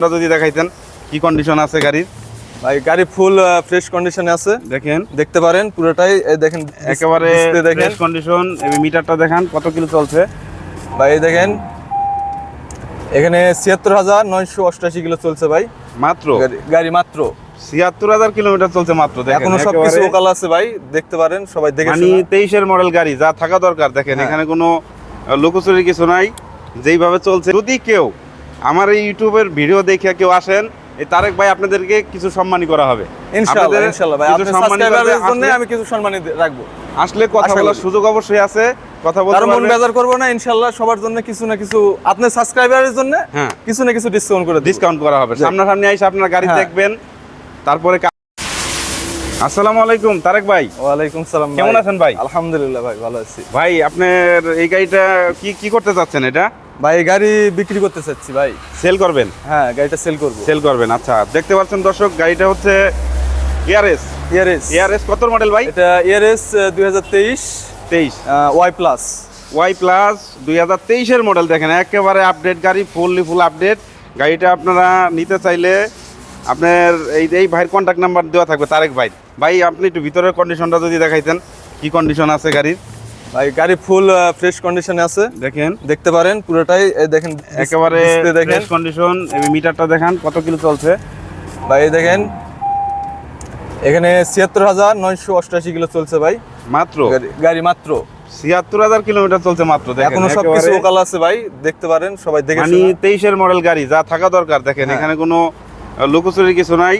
আপনারা যদি দেখাইতেন কি কন্ডিশন আছে গাড়ির? ভাই গাড়ি ফুল ফ্রেশ কন্ডিশনে আছে। দেখেন। দেখতে পারেন পুরোটাই দেখেন একেবারে দেখেন। কন্ডিশন এই মিটারটা দেখেন কত কিলো চলছে। ভাই দেখেন এখানে ছিয়াত্তর হাজার নয়শো অষ্টাশি কিলো চলছে ভাই। মাত্র? গাড়ি- মাত্র। ছিয়াত্তর হাজার কিলোমিটার চলছে মাত্র দেখেন এখনও সবকিছু ওকাল আছে ভাই দেখতে পারেন সবাই দেখে মানে তেইশের মডেল গাড়ি যা থাকা দরকার দেখেন হ্যাঁ। এখানে কোনো আহ, লুকোচুরি কিছু নাই যেইভাবে চলছে যদি কেউ আমার এই ইউটিউবের ভিডিও দেখে কেউ আসেন এই তারেক ভাই আপনাদেরকে কিছু সম্মানই করা হবে। ইনশাআল্লাহ আপনাদের ইনশাআল্লাহ ভাই। সাবস্ক্রাইবারের জন্য আমি কিছু সম্মানই রাখব। আসলে কথা বলার সুযোগ অবশ্যই আছে কথা বলতে মন। বেজার করব না ইনশাআল্লাহ সবার জন্য কিছু না কিছু আপনার সাবস্ক্রাইবারের জন্য হ্যাঁ। কিছু না কিছু ডিসকাউন্ট করে ডিসকাউন্ট করা হবে। সামনাসামনি এসে আপনার গাড়ি হ্যাঁ। দেখবেন তারপরে আসসালামু আলাইকুম তারেক ভাই। ওয়ালাইকুম সালাম। কেমন আছেন ভাই? আলহামদুলিল্লাহ ভাই ভালো আছি। ভাই আপনার এই গাড়িটা কি কি করতে চাচ্ছেন এটা? ভাই এই গাড়ি বিক্রি করতে চাচ্ছি ভাই। সেল করবেন? হ্যাঁ গাড়িটা সেল করব। সেল করবেন আচ্ছা। দেখতে পাচ্ছেন দর্শক গাড়িটা হচ্ছে ইয়ারএস ইয়ারেস ইয়ারএস কত মডেল ভাই? এটা দুই হাজার তেইশ। তেইশ। ওয়াই প্লাস ওয়াই প্লাস দুই হাজার তেইশের মডেল দেখেন। একেবারে আপডেট গাড়ি ফুললি ফুল আপডেট গাড়িটা আপনারা নিতে চাইলে আপনার এই এই ভাইয়ের কন্ট্যাক্ট নাম্বার দেওয়া থাকবে তারেক ভাই। ভাই আপনি একটু ভিতরের কন্ডিশনটা যদি দেখাইতেন কি কন্ডিশন আছে গাড়ির? ভাই গাড়ি ফুল ফ্রেশ কন্ডিশনে আছে। দেখেন। দেখতে পারেন পুরোটাই দেখেন একেবারে দেখেন। ফ্রেশ কন্ডিশন এই মিটারটা দেখান কত কিলো চলছে। ভাই দেখেন এখানে ছিয়াত্তর হাজার নয়শো অষ্টাশি কিলো চলছে ভাই। মাত্র? গাড়ি- মাত্র। ছিয়াত্তর হাজার কিলোমিটার চলছে মাত্র দেখেন এখনও সবকিছু ওকাল আছে ভাই দেখতে পারেন সবাই দেখে মানে তেইশের মডেল গাড়ি যা থাকা দরকার দেখেন হ্যাঁ। এখানে কোনো লুকোচুরি কিছু নাই।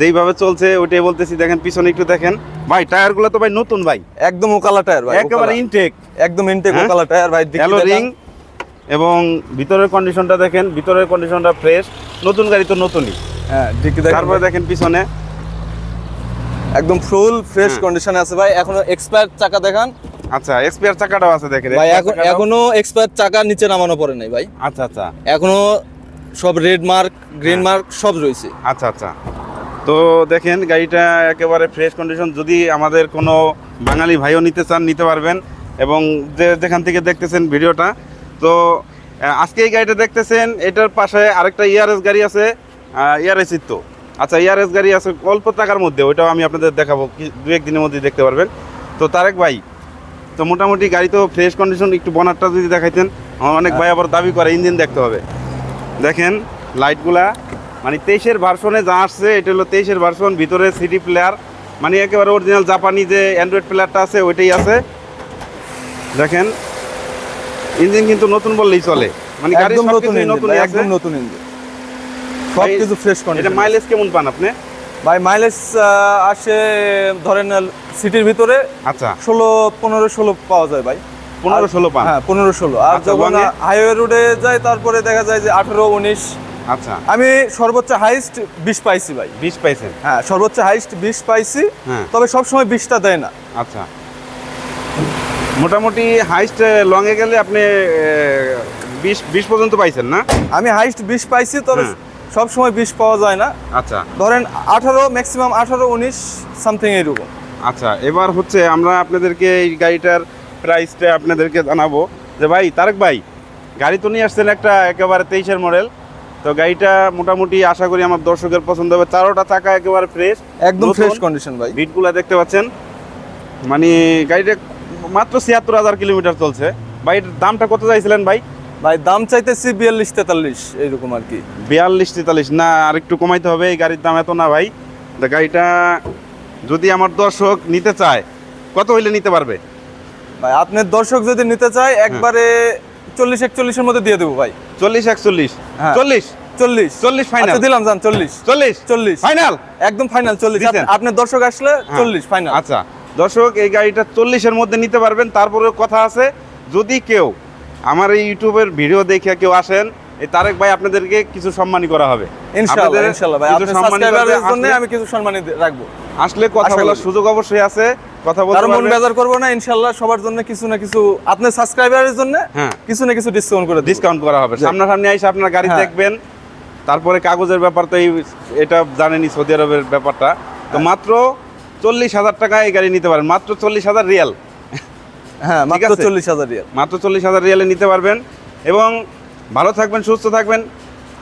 যেইভাবে চলছে ওইটাই বলতেছি দেখেন পিছনে একটু দেখেন। ভাই টায়ারগুলো তো ভাই নতুন ভাই। একদম ওকালা টায়ার ভাই একেবারে ইনটেক একদম ইনটেক হ্যাঁ? ওকালা টায়ার ভাই হ্যালো রিং এবং ভিতরের কন্ডিশনটা দেখেন ভিতরের কন্ডিশনটা ফ্রেশ নতুন গাড়ি তো নতুনই। হ্যাঁ তারপরে দেখেন পিছনে। একদম ফুল ফ্রেশ। কন্ডিশনে আছে ভাই। এখনও এক্সপায়ার চাকা দেখান। আচ্ছা এক্সপায়ার চাকাটাও আছে দেখেন ভাই এখন এখনও এক্সপায়ার চাকা নিচে নামানো পড়ে নাই ভাই। আচ্ছা আচ্ছা। এখনও সব রেড মার্ক গ্রিন হ্যাঁ। মার্ক সব রয়েছে। আচ্ছা আচ্ছা। তো দেখেন গাড়িটা একেবারে ফ্রেশ কন্ডিশন যদি আমাদের কোনো বাঙালি ভাইও নিতে চান নিতে পারবেন। এবং যে যেখান থেকে দেখতেছেন ভিডিওটা তো আজকে এই গাড়িটা দেখতেছেন এটার পাশে আরেকটা ইয়ারএস গাড়ি আছে ইয়ারএস তো। আচ্ছা ইয়ারএস গাড়ি আছে অল্প টাকার মধ্যে ওইটাও আমি আপনাদের দেখাবো কি দু একদিনের মধ্যে দেখতে পারবেন। তো তারেক ভাই তো মোটামুটি গাড়ি তো ফ্রেশ কন্ডিশন একটু বনারটা যদি দেখাইতেন আমার অনেক ভাই আবার দাবি করে ইঞ্জিন দেখতে হবে। দেখেন লাইটগুলা মানে তেইশের ভার্সনে যা আসছে এটা হলো তেইশের ভার্সন ভিতরে সিডি প্লেয়ার মানে একেবারে অরিজিনাল জাপানি যে অ্যান্ড্রয়েড প্লেয়ারটা আছে ওইটাই আছে। দেখেন ইঞ্জিন কিন্তু নতুন বললেই চলে। মানে গাড়ি নতুন আছে। একদম নতুন ইঞ্জিন সব কিছু ফ্রেশ এটা মাইলেজ কেমন পান আপনি? ভাই মাইলেজ আসে ধরেন সিটির ভিতরে আচ্ছা। ষোলো পনেরো ষোলো পাওয়া যায় ভাই। পনেরো ষোলো পান হ্যাঁ পনেরো ষোলো। আর আচ্ছা, যখন হাইওয়ে রোডে যায় তারপরে দেখা যায় যে আঠেরো উনিশ। আচ্ছা। আমি সর্বোচ্চ হাইস্ট বিশ পাইছি ভাই। বিশ পাইছেন? হ্যাঁ সর্বোচ্চ হাইস্ট বিশ পাইছি। হ্যাঁ। তবে সবসময় বিশটা দেয় না। আচ্ছা। মোটামুটি হাইস্ট লংয়ে গেলে আপনি বিশ বিশ পর্যন্ত পাইছেন না? আমি হাইস্ট বিশ পাইছি তবে হ্যাঁ। সব সময় বিশ পাওয়া যায় না। আচ্ছা। ধরেন আঠারো ম্যাক্সিমাম আঠারো উনিশ সামথিং এরকম। আচ্ছা এবার হচ্ছে আমরা আপনাদেরকে এই গাড়িটার প্রাইসটা আপনাদেরকে জানাব যে ভাই তারেক ভাই গাড়ি তো নিয়ে আসছেন একটা একেবারে তেইশের মডেল তো গাড়িটা মোটামুটি আশা করি আমার দর্শকের পছন্দ হবে। চারোটা চাকা একেবারে ফ্রেশ একদম ফ্রেশ কন্ডিশন ভাই। বিটগুলা দেখতে পাচ্ছেন। মানে গাড়িটা মাত্র ছিয়াত্তর হাজার কিলোমিটার চলছে। ভাই দামটা কত চাইছিলেন ভাই? ভাই দাম চাইতেছি বিয়াল্লিশ তেতাল্লিশ এইরকম আর কি। বিয়াল্লিশ তেতাল্লিশ। না আর একটু কমাইতে হবে এই গাড়ির দাম এত না ভাই। গাড়িটা যদি আমার দর্শক নিতে চায় কত হইলে নিতে পারবে? ভাই আপনার দর্শক যদি নিতে চায় একবারে চল্লিশ একচল্লিশের মধ্যে দিয়ে দেবো ভাই। চল্লিশ একচল্লিশ। হ্যাঁ। চল্লিশ। চল্লিশ। চল্লিশ ফাইনাল আচ্ছা দিলাম যান চল্লিশ। চল্লিশ। চল্লিশ। ফাইনাল একদম ফাইনাল চল্লিশ। আপনার দর্শক আসলে চল্লিশ ফাইনাল আচ্ছা দর্শক এই গাড়িটা চল্লিশের মধ্যে নিতে পারবেন। তারপরে কথা আছে যদি কেউ আমার এই ইউটিউবের ভিডিও দেখে কেউ আসেন এই তারেক ভাই আপনাদেরকে কিছু সম্মানী করা হবে। ইনশাআল্লাহ ইনশাআল্লাহ ভাই। জন্য আমি কিছু সম্মানী রাখব। আসলে কথা বলার সুযোগ অবশ্যই আছে। কথা বলতে কারও মন। বেজার করব না ইনশাআল্লাহ সবার জন্য কিছু না কিছু আপনার সাবস্ক্রাইবারের জন্য হ্যাঁ। কিছু না কিছু ডিসকাউন্ট করে ডিসকাউন্ট করা হবে। সামনাসামনি এসে আপনার গাড়ি হ্যাঁ। দেখবেন তারপরে কাগজের ব্যাপার তো এই এটা জানেনই সৌদি আরবের ব্যাপারটা। তো হ্যাঁ। মাত্র চল্লিশ হাজার টাকা এই গাড়ি নিতে পারেন। মাত্র চল্লিশ হাজার রিয়াল। হ্যাঁ মাত্র চল্লিশ হাজার রিয়াল। মাত্র চল্লিশ হাজার রিয়ালে নিতে পারবেন। এবং ভালো থাকবেন সুস্থ থাকবেন।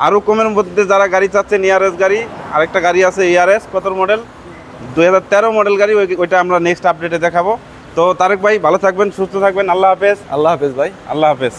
আরও কমের মধ্যে যারা গাড়ি চাচ্ছেন ইয়ারএস গাড়ি আরেকটা গাড়ি আছে ইয়ারএস কত মডেল দুই হাজার তেরো মডেল গাড়ি ওই- ওইটা আমরা নেক্সট আপডেটে দেখাবো। তো তারেক ভাই ভালো থাকবেন সুস্থ থাকবেন। আল্লাহ হাফেজ। আল্লাহ হাফেজ ভাই। আল্লাহ হাফেজ।